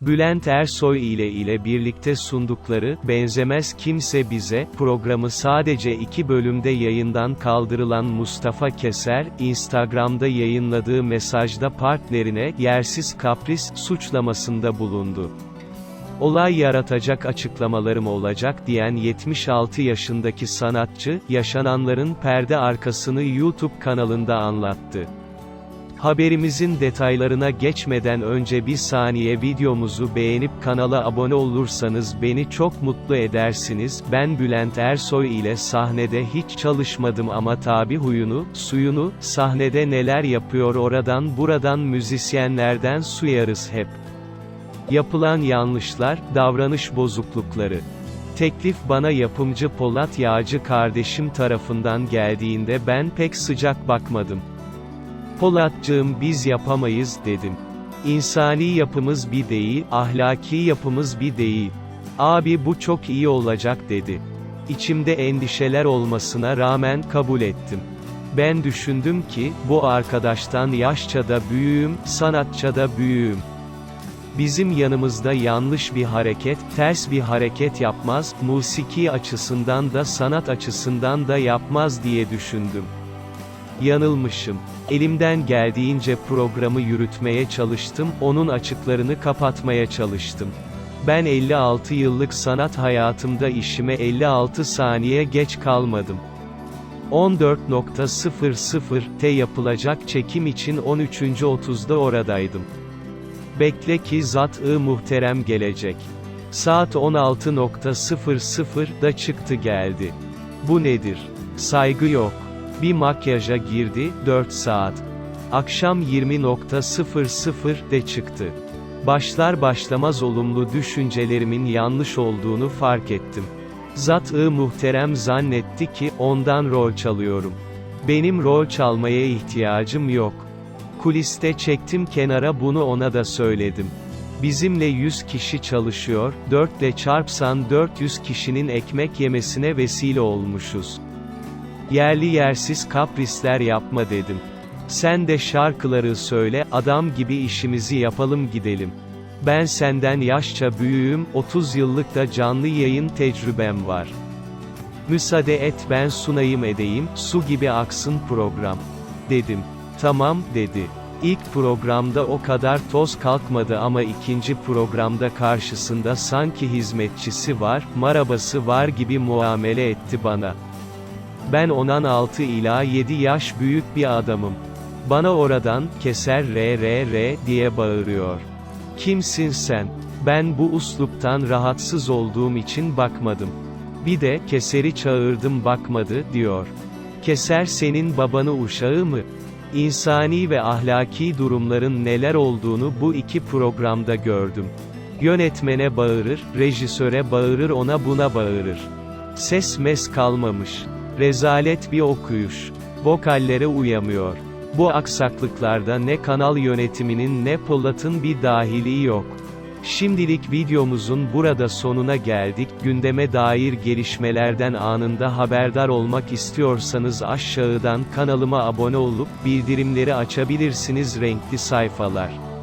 Bülent Ersoy ile ile birlikte sundukları Benzemez Kimse Bize programı sadece iki bölümde yayından kaldırılan Mustafa Keser, Instagram'da yayınladığı mesajda partnerine yersiz kapris suçlamasında bulundu. Olay yaratacak açıklamalarım olacak diyen 76 yaşındaki sanatçı, yaşananların perde arkasını YouTube kanalında anlattı. Haberimizin detaylarına geçmeden önce bir saniye videomuzu beğenip kanala abone olursanız beni çok mutlu edersiniz. Ben Bülent Ersoy ile sahnede hiç çalışmadım ama tabi huyunu, suyunu, sahnede neler yapıyor oradan buradan müzisyenlerden suyarız hep. Yapılan yanlışlar, davranış bozuklukları. Teklif bana yapımcı Polat Yağcı kardeşim tarafından geldiğinde ben pek sıcak bakmadım. Polatcığım biz yapamayız dedim. İnsani yapımız bir değil, ahlaki yapımız bir değil. Abi bu çok iyi olacak dedi. İçimde endişeler olmasına rağmen kabul ettim. Ben düşündüm ki, bu arkadaştan yaşça da büyüğüm, sanatça da büyüğüm. Bizim yanımızda yanlış bir hareket, ters bir hareket yapmaz, musiki açısından da sanat açısından da yapmaz diye düşündüm. Yanılmışım. Elimden geldiğince programı yürütmeye çalıştım, onun açıklarını kapatmaya çalıştım. Ben 56 yıllık sanat hayatımda işime 56 saniye geç kalmadım. 14.00'te yapılacak çekim için 13.30'da oradaydım. Bekle ki zat-ı muhterem gelecek. Saat 16.00'da çıktı geldi. Bu nedir? Saygı yok. Bir makyaja girdi, 4 saat. Akşam 20.00'de çıktı. Başlar başlamaz olumlu düşüncelerimin yanlış olduğunu fark ettim. Zat-ı muhterem zannetti ki, ondan rol çalıyorum. Benim rol çalmaya ihtiyacım yok. Kuliste çektim kenara bunu ona da söyledim. Bizimle 100 kişi çalışıyor, 4 ile çarpsan 400 kişinin ekmek yemesine vesile olmuşuz. Yerli yersiz kaprisler yapma dedim. Sen de şarkıları söyle, adam gibi işimizi yapalım gidelim. Ben senden yaşça büyüğüm, 30 yıllık da canlı yayın tecrübem var. Müsaade et ben sunayım edeyim, su gibi aksın program. Dedim. Tamam, dedi. İlk programda o kadar toz kalkmadı ama ikinci programda karşısında sanki hizmetçisi var, marabası var gibi muamele etti bana. Ben ondan 6 ila 7 yaş büyük bir adamım. Bana oradan, keser re re re diye bağırıyor. Kimsin sen? Ben bu usluptan rahatsız olduğum için bakmadım. Bir de, keseri çağırdım bakmadı, diyor. Keser senin babanı uşağı mı? İnsani ve ahlaki durumların neler olduğunu bu iki programda gördüm. Yönetmene bağırır, rejisöre bağırır ona buna bağırır. Ses mes kalmamış. Rezalet bir okuyuş. Vokallere uyamıyor. Bu aksaklıklarda ne kanal yönetiminin ne Polat'ın bir dahiliği yok. Şimdilik videomuzun burada sonuna geldik. Gündeme dair gelişmelerden anında haberdar olmak istiyorsanız aşağıdan kanalıma abone olup bildirimleri açabilirsiniz renkli sayfalar.